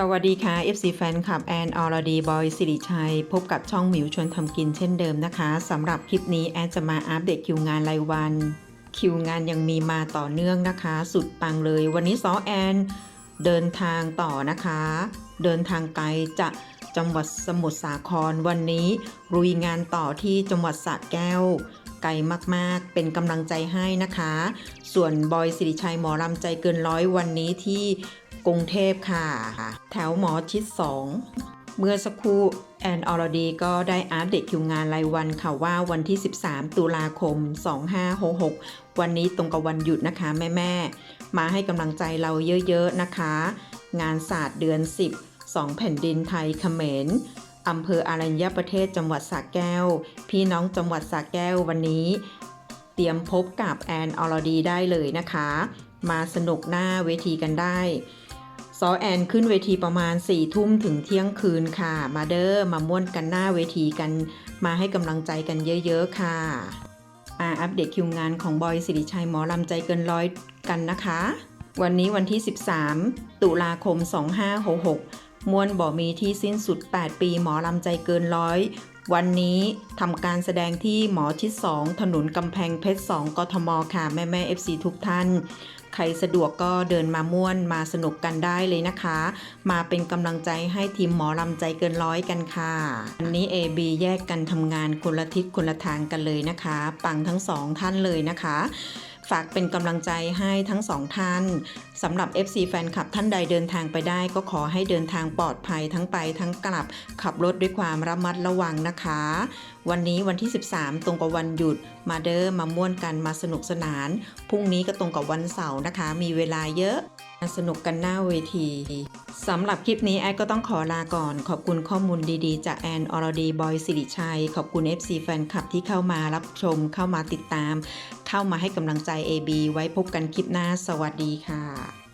สวัสดีค่ะ FC แฟนคลับแอนอรดีบอยสิริชัย พบกับช่องหมิวชวนทำกินเช่นเดิมนะคะสำหรับคลิปนี้แอนจะมาอัปเดตคิวงานรายวัน คิวงานยังมีมาต่อเนื่องนะคะ สุดปังเลย วันนี้ซอแอน เดินทางต่อนะคะ เดินทางไกลจากจังหวัดสมุทรสาครวันนี้รุยงานต่อที่จังหวัดสระแก้วไกลมากๆ เป็นกำลังใจให้นะคะ ส่วนบอยสิริชัยหมอลำใจเกินร้อยวันนี้ที่ กรุงเทพค่ะ แถวหมอชิด 2 เมื่อสักครู่แอนอรดีก็ได้อัปเดตคิวงานรายวันค่ะว่าวันที่ 13 ตุลาคม 2566 วันนี้ตรงกับวันหยุดนะคะแม่ๆมาให้กำลังใจเราเยอะๆนะคะ งานศาสตร์เดือน 10 2 แผ่นดินไทยเขมรอำเภออารัญญประเทศจังหวัดสระแก้ว พี่น้องจังหวัดสระแก้ววันนี้ เตรียมพบกับแอนอรดีได้เลยนะคะ มาสนุกหน้าเวทีกันได้ ซอแอนขึ้นเวทีประมาณ4ี่ทุ่มถึงเที่ยงคืนค่ะ มาเดอร์มาม่วนกันหน้าเวทีกัน มาให้กำลังใจกันเยอะๆค่ะมาอัปเดตคิวงานของบอยสิริชัยหมอลำใจเกินร้อยกันนะคะ วันนี้วันที่ 13 ตุลาคม 2566 มวนบ่มีที่สิ้นสุด 8 ปีหมอลำใจเกินร้อยวันนี้ทำการแสดงที่หมอชิด 2 ถนนกำแพงเพชร 2 กทม ค่ะ แม่แม่ FC ทุกท่าน ใครสะดวกก็เดินมาม่วนมาสนุกกันได้เลยนะคะ มาเป็นกำลังใจให้ทีมหมอลำใจเกินร้อยกันค่ะวันนี้ AB แยกกันทำงานคนละทิศคนละทางกันเลยนะคะ ปังทั้งสองท่านเลยนะคะ ฝากเป็นกำลังใจให้ทั้งสองท่านสำหรับ FC แฟนคลับท่านใดเดินทางไปได้ ก็ขอให้เดินทางปลอดภัยทั้งไปทั้งกลับ ขับรถด้วยความระมัดระวังนะคะ วันนี้วันที่ 13 ตรงกับวันหยุดมาเดอร์มาม่วนกันมาสนุกสนาน พรุ่งนี้ก็ตรงกับวันเสาร์นะคะ มีเวลาเยอะมาสนุกกันหน้าเวทีสำหรับคลิปนี้แอดก็ต้องขอลาก่อน ขอบคุณข้อมูลดีๆ จากแอนอรดีบอยสิริชัย ขอบคุณ FC แฟนคลับที่เข้ามารับชมเข้ามาติดตาม เข้ามาให้กำลังใจ AB ไว้พบกันคลิปหน้า สวัสดีค่ะ